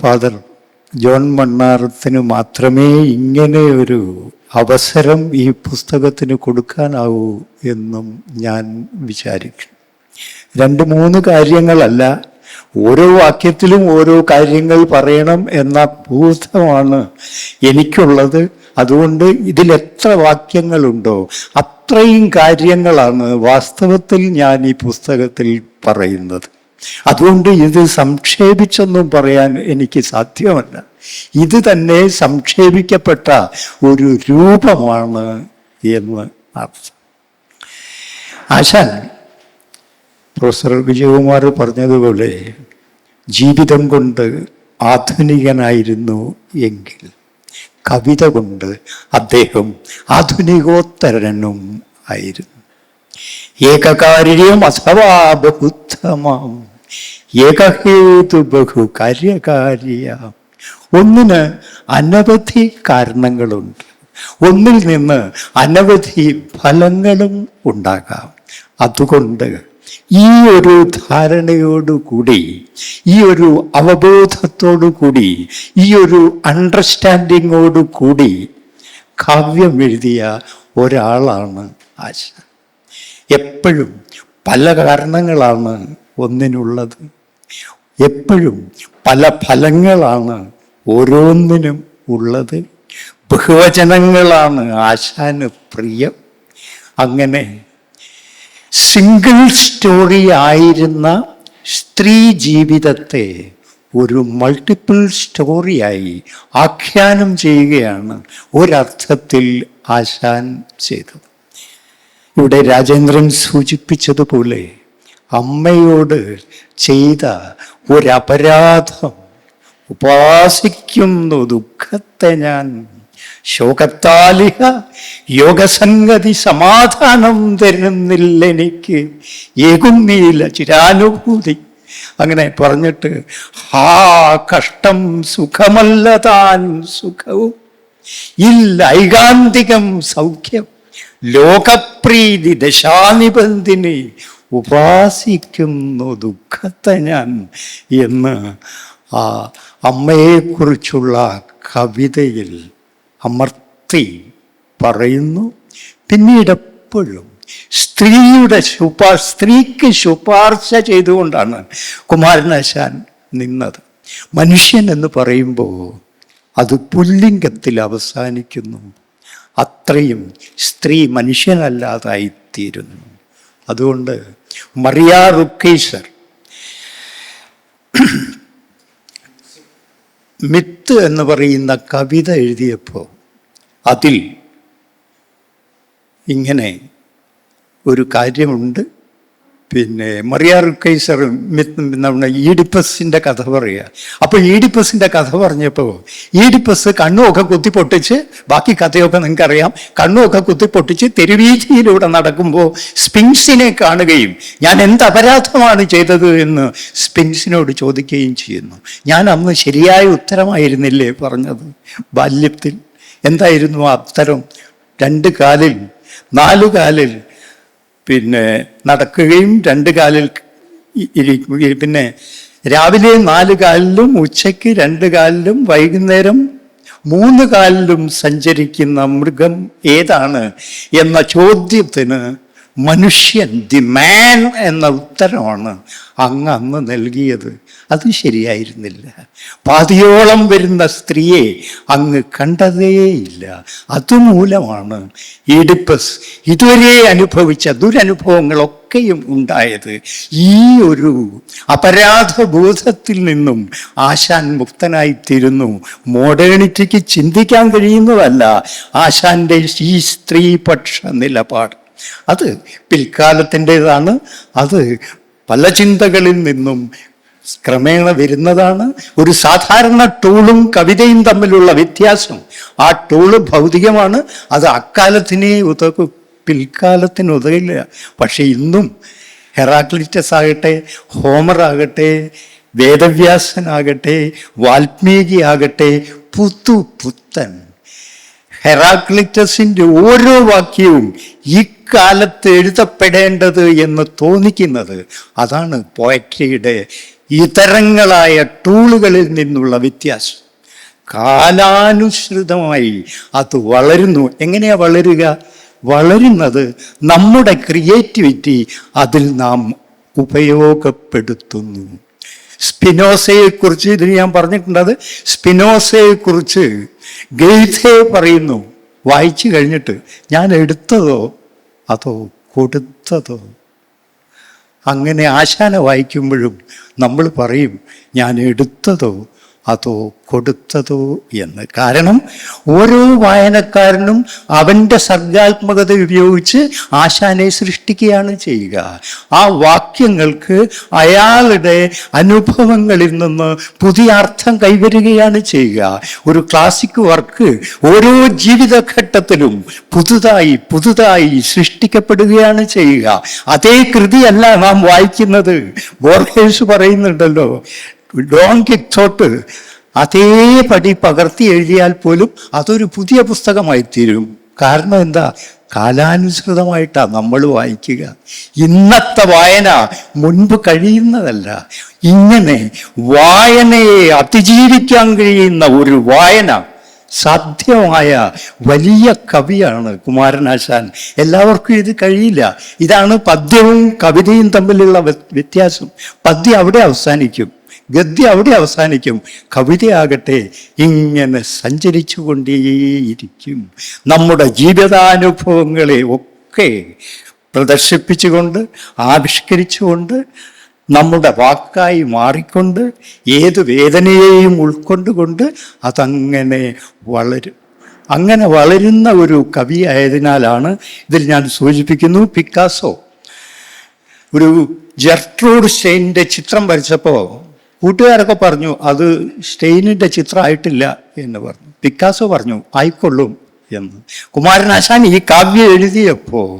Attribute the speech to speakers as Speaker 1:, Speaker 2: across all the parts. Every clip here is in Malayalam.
Speaker 1: ഫാദർ ജോൺ മണ്ണാറത്തിന് മാത്രമേ ഇങ്ങനെ ഒരു അവസരം ഈ പുസ്തകത്തിന് കൊടുക്കാനാവൂ എന്നും ഞാൻ വിചാരിക്കും രണ്ട് മൂന്ന് കാര്യങ്ങളല്ല ഓരോ വാക്യത്തിലും ഓരോ കാര്യങ്ങൾ പറയണം എന്ന ബോധമാണ് എനിക്കുള്ളത്. അതുകൊണ്ട് ഇതിൽ എത്ര വാക്യങ്ങളുണ്ടോ അത്രയും കാര്യങ്ങളാണ് വാസ്തവത്തിൽ ഞാൻ ഈ പുസ്തകത്തിൽ പറയുന്നത്. അതുകൊണ്ട് ഇത് സംക്ഷേപിച്ചൊന്നും പറയാൻ എനിക്ക് സാധ്യമല്ല. ഇത് തന്നെ സംക്ഷേപിക്കപ്പെട്ട ഒരു രൂപമാണ് എന്ന് അർത്ഥം. ആശാൻ പ്രൊഫസർ വിജയകുമാർ പറഞ്ഞതുപോലെ ജീവിതം കൊണ്ട് ആധുനികനായിരുന്നു എങ്കിൽ കവിത കൊണ്ട് അദ്ദേഹം ആധുനികോത്തരനും ആയിരുന്നു. ഏകകാര്യം അഥവാ ബഹുത്തമം ഏകഹേതു ബഹു കാര്യകാര്യ ഒന്നിന് അനവധി കാരണങ്ങളുണ്ട്. ഒന്നിൽ നിന്ന് അനവധി ഫലങ്ങളും ഉണ്ടാകാം. അതുകൊണ്ട് ഈ ഒരു ധാരണയോടുകൂടി ഈ ഒരു അവബോധത്തോടു കൂടി ഈ ഒരു അണ്ടർസ്റ്റാൻഡിങ്ങോടുകൂടി കാവ്യം എഴുതിയ ഒരാളാണ് ആശ എപ്പോഴും പല കാരണങ്ങളാണ് ഒന്നിനുള്ളത്. എപ്പോഴും പല ഫലങ്ങളാണ് ഓരോന്നിനും ഉള്ളത്. ബഹുവചനങ്ങളാണ് ആശാന് പ്രിയം അങ്ങനെ സിംഗിൾ സ്റ്റോറി ആയിരുന്ന സ്ത്രീ ജീവിതത്തെ ഒരു മൾട്ടിപ്പിൾ സ്റ്റോറിയായി ആഖ്യാനം ചെയ്യുകയാണ് ഒരർത്ഥത്തിൽ ആശാൻ ചെയ്തത്. ഇവിടെ രാജേന്ദ്രൻ സൂചിപ്പിച്ചതുപോലെ അമ്മയോട് ചെയ്ത ഒരപരാധം ഉപാസിക്കുന്നു ദുഃഖത്തെ ഞാൻ. ശോകത്താലിഹ യോഗസംഗതി സമാധാനം തരുന്നില്ല എനിക്ക് ഏകുന്നില്ല ചിരാനുഭൂതി. അങ്ങനെ പറഞ്ഞിട്ട് ഹാ കഷ്ടം സുഖമല്ല താൻ സുഖവും. ഇല്ല ഐകാന്തികം സൗഖ്യം. ലോകപ്രീതി ദശാനിബന്ധിനി ഉപാസിക്കുന്നു ദുഃഖത്തെ ഞാൻ എന്ന് ആ അമ്മയെക്കുറിച്ചുള്ള കവിതയിൽ അമർത്തി പറയുന്നു. പിന്നീട് എപ്പോഴും സ്ത്രീയുടെ ശുപാർ സ്ത്രീക്ക് ശുപാർശ ചെയ്തുകൊണ്ടാണ് കുമാരനാശാൻ നിന്നത്. മനുഷ്യൻ എന്ന് പറയുമ്പോൾ അത് പുല്ലിംഗത്തിൽ അവസാനിക്കുന്നു. അത്രയും സ്ത്രീ മനുഷ്യനല്ലാതായിത്തീരുന്നു. അതുകൊണ്ട് മറിയ റുക്കൈസർ മിത്ത് എന്ന് പറയുന്ന കവിത എഴുതിയപ്പോൾ അതിൽ ഇങ്ങനെ ഒരു കാര്യമുണ്ട്. പിന്നെ മറിയാർ കൈസർ നമ്മുടെ ഈഡിപ്പസിന്റെ കഥ പറയുക. അപ്പോൾ ഈഡിപ്പസിന്റെ കഥ പറഞ്ഞപ്പോൾ ഈഡിപ്പസ് കണ്ണുമൊക്കെ കുത്തി പൊട്ടിച്ച് ബാക്കി കഥയൊക്കെ നിങ്ങൾക്കറിയാം കണ്ണുമൊക്കെ കുത്തി പൊട്ടിച്ച് തെരുവീതിയിലൂടെ നടക്കുമ്പോൾ സ്പിങ്സിനെ കാണുകയും ഞാൻ എന്ത് അപരാധമാണ് ചെയ്തത് എന്ന് സ്പിങ്സിനോട് ചോദിക്കുകയും ചെയ്യുന്നു. ഞാൻ അന്ന് ശരിയായ ഉത്തരമായിരുന്നില്ലേ പറഞ്ഞത്? ബാല്യത്തിൽ എന്തായിരുന്നു ആ ഉത്തരം? രണ്ട് കാലിൽ നാലു കാലിൽ പിന്നെ നടക്കുകയും രണ്ട് കാലിൽ ഇരിക്കും പിന്നെ രാവിലെ നാല് കാലിലും ഉച്ചയ്ക്ക് രണ്ട് കാലിലും വൈകുന്നേരം മൂന്ന് കാലിലും സഞ്ചരിക്കുന്ന മൃഗം ഏതാണ് എന്ന ചോദ്യത്തിന് മനുഷ്യൻ ദി മാൻ എന്ന ഉത്തരമാണ് അങ്ങ് അന്ന് നൽകിയത്. അത് ശരിയായിരുന്നില്ല. പാതിയോളം വരുന്ന സ്ത്രീയെ അങ്ങ് കണ്ടതേയില്ല. അതുമൂലമാണ് ഈഡിപ്പസ് ഇതുവരെ അനുഭവിച്ച ദുരനുഭവങ്ങളൊക്കെയും ഉണ്ടായത്. ഈ ഒരു അപരാധബോധത്തിൽ നിന്നും ആശാൻ മുക്തനായിത്തീരുന്നു. മോഡേണിറ്റിക്ക് ചിന്തിക്കാൻ കഴിയുന്നതല്ല ആശാന്റെ ഈ സ്ത്രീപക്ഷ നിലപാട്. അത് പിൽക്കാലത്തിന്റെതാണ്. അത് പല ചിന്തകളിൽ നിന്നും ക്രമേണ വരുന്നതാണ്. ഒരു സാധാരണ ടൂളും കവിതയും തമ്മിലുള്ള വ്യത്യാസം. ആ ടൂൾ ഭൗതികമാണ്. അത് അക്കാലത്തിനെ ഉതകും പിൽക്കാലത്തിന് ഉതകില്ല. പക്ഷെ ഇന്നും ഹെറാക്ലിറ്റസ് ആകട്ടെ ഹോമർ ആകട്ടെ വേദവ്യാസനാകട്ടെ വാൽമീകി ആകട്ടെ പുത്തു പുത്തൻ ഹെറാക്ലിറ്റസിന്റെ ഓരോ വാക്യവും ഇക്കാലത്ത് എഴുതപ്പെടേണ്ടത് എന്ന് തോന്നിക്കുന്നത് അതാണ് പോയട്രിയുടെ ഇതരങ്ങളായ ടൂളുകളിൽ നിന്നുള്ള വ്യത്യാസം. കാലാനുസൃതമായി അത് വളരുന്നു. എങ്ങനെയാ വളരുക? വളരുന്നത് നമ്മുടെ ക്രിയേറ്റിവിറ്റി അതിൽ നാം ഉപയോഗപ്പെടുത്തുന്നു. സ്പിനോസയെക്കുറിച്ച് ഇതിന് ഞാൻ പറഞ്ഞിട്ടുണ്ടത് സ്പിനോസയെക്കുറിച്ച് ഗെയ്ഥെ പറയുന്നു. വായിച്ചു കഴിഞ്ഞിട്ട്. ഞാൻ എടുത്തതോ? അതോ കൊടുത്തതോ അങ്ങനെ ആശാന വായിക്കുമ്പോഴും നമ്മൾ പറയും ഞാൻ എടുത്തതോ അതോ കൊടുത്തതോ എന്ന്. കാരണം ഓരോ വായനക്കാരനും അവന്റെ സർഗാത്മകത ഉപയോഗിച്ച് ആശാനെ സൃഷ്ടിക്കുകയാണ് ചെയ്യുക. ആ വാക്യങ്ങൾക്ക് അയാളുടെ അനുഭവങ്ങളിൽ നിന്ന് പുതിയ അർത്ഥം കൈവരുകയാണ് ചെയ്യുക. ഒരു ക്ലാസിക് വർക്ക് ഓരോ ജീവിതഘട്ടത്തിലും പുതുതായി പുതുതായി സൃഷ്ടിക്കപ്പെടുകയാണ് ചെയ്യുക. അതേ കൃതിയല്ല നാം വായിക്കുന്നത്. ബോർഹേഴ്സ് പറയുന്നുണ്ടല്ലോ ഡോൺ കിക്സോട്ട് അതേപടി പകർത്തി എഴുതിയാൽ പോലും അതൊരു പുതിയ പുസ്തകമായി തീരും. കാരണം എന്താ? കാലാനുസൃതമായിട്ടാണ് നമ്മൾ വായിക്കുക. ഇന്നത്തെ വായന മുൻപ് കഴിയുന്നതല്ല. ഇങ്ങനെ വായനയെ അതിജീവിക്കാൻ കഴിയുന്ന ഒരു വായന സാധ്യമായ വലിയ കവിയാണ് കുമാരനാശാൻ എല്ലാവർക്കും ഇത് കഴിയില്ല. ഇതാണ് പദ്യവും കവിതയും തമ്മിലുള്ള വ്യത്യാസം. പദ്യം അവിടെ അവസാനിക്കും. ഗദ്യം അവിടെ അവസാനിക്കും. കവിതയാകട്ടെ ഇങ്ങനെ സഞ്ചരിച്ചു കൊണ്ടേയിരിക്കും നമ്മുടെ ജീവിതാനുഭവങ്ങളെ ഒക്കെ പ്രദർശിപ്പിച്ചുകൊണ്ട് ആവിഷ്കരിച്ചുകൊണ്ട് നമ്മുടെ വാക്കായി മാറിക്കൊണ്ട് ഏത് വേദനയെയും ഉൾക്കൊണ്ടുകൊണ്ട് അതങ്ങനെ വളരും. അങ്ങനെ വളരുന്ന ഒരു കവി ആയതിനാലാണ് ഇതിൽ ഞാൻ സൂചിപ്പിക്കുന്നു പിക്കാസോ. ഒരു ജർട്രൂഡ് സ്റ്റെയിന്റെ ചിത്രം വരച്ചപ്പോൾ കൂട്ടുകാരൊക്കെ പറഞ്ഞു അത് സ്റ്റെയിനിന്റെ ചിത്രമായിട്ടില്ല എന്ന് പറഞ്ഞു. പിക്കാസോ പറഞ്ഞു ആയിക്കൊള്ളും എന്ന്. കുമാരനാശാൻ ഈ കാവ്യം എഴുതിയപ്പോൾ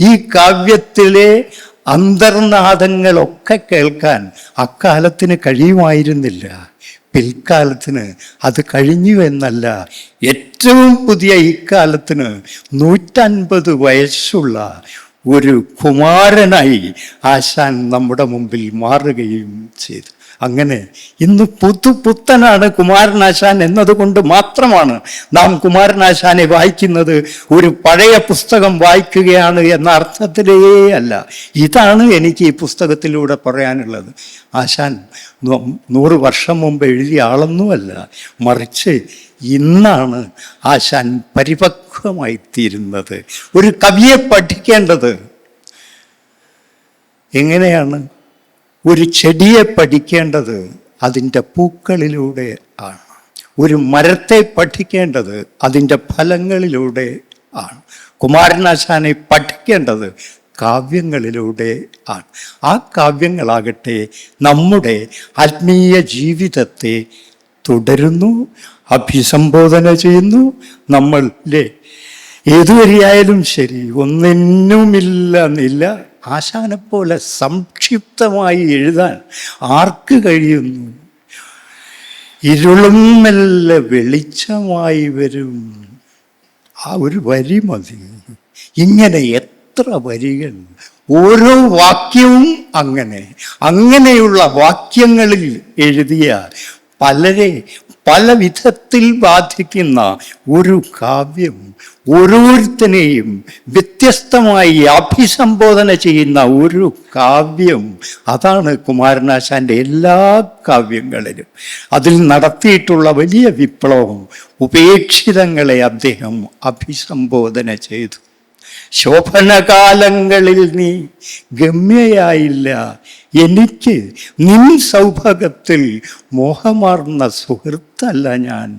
Speaker 1: ഈ കാവ്യത്തിലെ അന്തർനാദങ്ങളൊക്കെ കേൾക്കാൻ അക്കാലത്തിന് കഴിയുമായിരുന്നില്ല. പിൽക്കാലത്തിന് അത് കഴിഞ്ഞു എന്നല്ല ഏറ്റവും പുതിയ ഇക്കാലത്തിന് നൂറ്റൻപത് വയസ്സുള്ള ഒരു കുമാരനായി ആശാൻ നമ്മുടെ മുമ്പിൽ മാറുകയും ചെയ്തു. അങ്ങനെ ഇന്ന് പുതു പുത്തനാണ് കുമാരനാശാൻ എന്നതുകൊണ്ട് മാത്രമാണ് നാം കുമാരനാശാനെ വായിക്കുന്നത്. ഒരു പഴയ പുസ്തകം വായിക്കുകയാണ് എന്ന അർത്ഥത്തിലേ അല്ല. ഇതാണ് എനിക്ക് ഈ പുസ്തകത്തിലൂടെ പറയാനുള്ളത്. ആശാൻ നൂറ് വർഷം മുമ്പ് എഴുതിയ ആളൊന്നുമല്ല. മറിച്ച് ഇന്നാണ് ആശാൻ പരിപക്വമായി തീരുന്നത് ഒരു കവിയെ പഠിക്കേണ്ടത്. എങ്ങനെയാണ് ഒരു ചെടിയെ പഠിക്കേണ്ടത് അതിന്റെ പൂക്കളിലൂടെ ആണ്. ഒരു മരത്തെ പഠിക്കേണ്ടത് അതിന്റെ ഫലങ്ങളിലൂടെ ആണ്. കുമാരനാശാനെ പഠിക്കേണ്ടത് കാവ്യങ്ങളിലൂടെ ആണ്. ആ കാവ്യങ്ങളാകട്ടെ നമ്മുടെ ആത്മീയ ജീവിതത്തെ തുടരുന്നു അഭിസംബോധന ചെയ്യുന്നു. നമ്മളിലെ ഏതുവരെയായാലും ശരി ഒന്നിനുമില്ല എന്നില്ല ആശാനെ പോലെ സംക്ഷിപ്തമായി എഴുതാൻ ആർക്ക് കഴിയുന്നു? ഇരുളും മെല്ലെ വെളിച്ചമായി വരും. ആ ഒരു വരി മതി. ഇങ്ങനെ എത്ര വരികൾ? ഓരോ വാക്യവും അങ്ങനെ. അങ്ങനെയുള്ള വാക്യങ്ങളിൽ എഴുതിയ പലരെ പല വിധത്തിൽ ബാധിക്കുന്ന ഒരു കാവ്യം ഓരോരുത്തനെയും വ്യത്യസ്തമായി അഭിസംബോധന ചെയ്യുന്ന ഒരു കാവ്യം അതാണ് കുമാരനാശാന്റെ എല്ലാ കാവ്യങ്ങളിലും. അതിൽ നടത്തിയിട്ടുള്ള വലിയ വിപ്ലവം ഉപേക്ഷിതങ്ങളെ അദ്ദേഹം അഭിസംബോധന ചെയ്തു. ശോഭനകാലങ്ങളിൽ നീ ഗമ്യയായില്ല എനിക്ക് നിൻ സൗഭാഗ്യത്തിൽ മോഹമാർന്ന സുഹൃത്തല്ല ഞാൻ.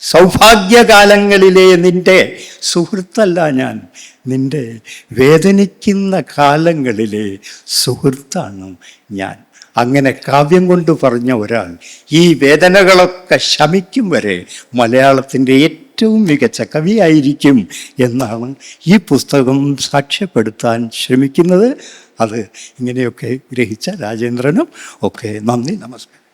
Speaker 1: സൗഭാഗ്യകാലങ്ങളിലെ നിന്റെ സുഹൃത്തല്ല ഞാൻ. നിന്റെ വേദനിക്കുന്ന കാലങ്ങളിലെ സുഹൃത്താണ് ഞാൻ. അങ്ങനെ കാവ്യം കൊണ്ട് പറഞ്ഞ ഒരാൾ ഈ വേദനകളൊക്കെ ശമിക്കും വരെ മലയാളത്തിന്റെ ഏറ്റവും മികച്ച കവിയായിരിക്കും എന്നാണ് ഈ പുസ്തകം സാക്ഷ്യപ്പെടുത്താൻ ശ്രമിക്കുന്നത്. അത് ഇങ്ങനെയൊക്കെ ഗ്രഹിച്ച രാജേന്ദ്രനും ഒക്കെ നന്ദി നമസ്കാരം.